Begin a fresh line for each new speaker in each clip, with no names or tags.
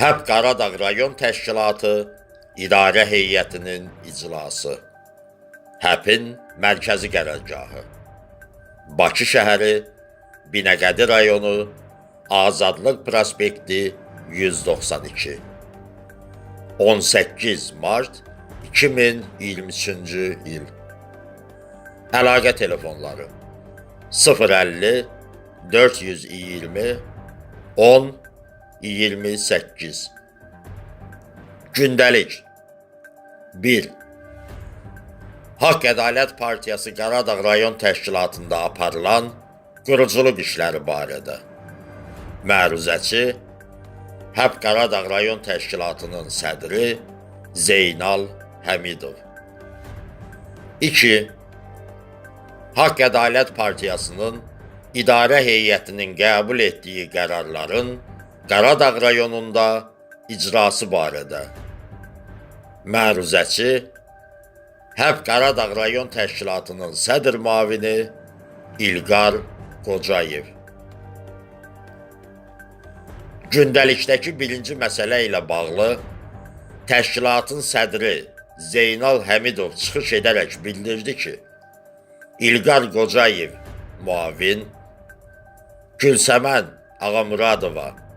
Həb Qaradağ rayon təşkilatı idarə heyətinin iclası. Həpin mərkəzi qərargahı. Bakı şəhəri Binəqədi rayonu Azadlıq prospekti 192. 18 mart 2023-cü il. Əlaqə telefonları 050 420 10 28 Gündəlik 1 Haqq Ədalət Partiyası Qaradağ rayon təşkilatında aparılan quruculuq işləri barədə. Məruzəçi Həb Qaradağ rayon təşkilatının sədri Zeynal Həmidov. 2. Haqq Ədalət Partiyasının idarə heyətinin qəbul etdiyi qərarların Qaradağ rayonunda icrası barədə. Məruzəçi Həb Qaradağ rayon təşkilatının sədr müavini İlqar Qocayev. Gündəlikdəki birinci məsələ ilə bağlı təşkilatın sədri Zeynal Həmidov çıxış edərək bildirdi ki, İlqar Qocayev müavin, Gülsəmən Ağamuradova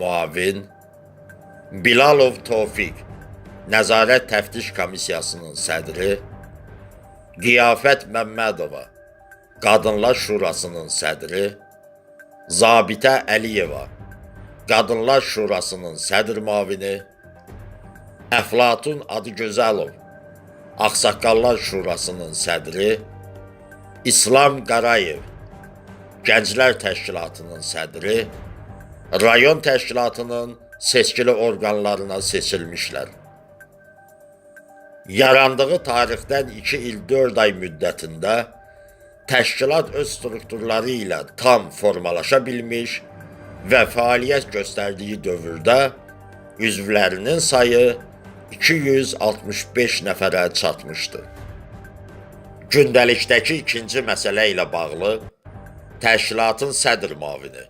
müavin, Bilalov Tofiq Nəzarət Təftiş Komissiyasının sədri, Qiyafət Məmmədova Qadınlar Şurasının sədri, Zabitə Əliyeva Qadınlar Şurasının sədr müavini, Əflatun Adıgözəlov Ağsaqqallar Şurasının sədri, İslam Qarayev Gənclər Təşkilatının sədri, rayon təşkilatının seçkili orqanlarına seçilmişlər. Yarandığı tarixdən 2 il 4 ay müddətində təşkilat öz strukturları ilə tam formalaşa bilmiş və fəaliyyət göstərdiyi dövrdə üzvlərinin sayı 265 nəfərə çatmışdı. Gündəlikdəki ikinci məsələ ilə bağlı təşkilatın sədr müavini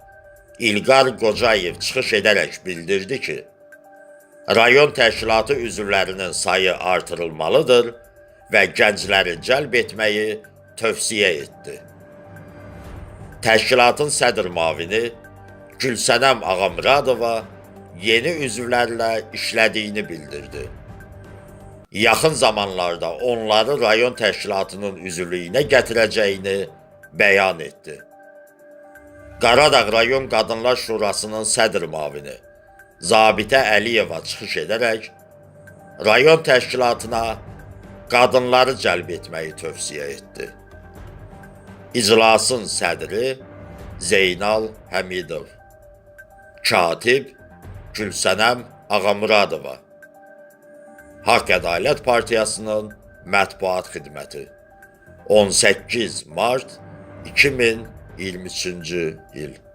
İlqar Qocayev çıxış edərək bildirdi ki, rayon təşkilatı üzvlərinin sayı artırılmalıdır və gəncləri cəlb etməyi tövsiyə etdi. Təşkilatın sədr müavini Gülsənəm Ağamuradova yeni üzvlərlə işlədiyini bildirdi. Yaxın zamanlarda onları rayon təşkilatının üzvlüyünə gətirəcəyini bəyan etdi. Qaradağ rayon Qadınlar Şurasının sədr müavini Zabitə Əliyeva çıxış edərək rayon təşkilatına qadınları cəlb etməyi tövsiyə etdi. İclasın sədri Zeynal Həmidov, katib Gülsənəm Ağamuradova, Haqq Ədalət Partiyasının mətbuat xidməti. 18 mart 2023-cü il.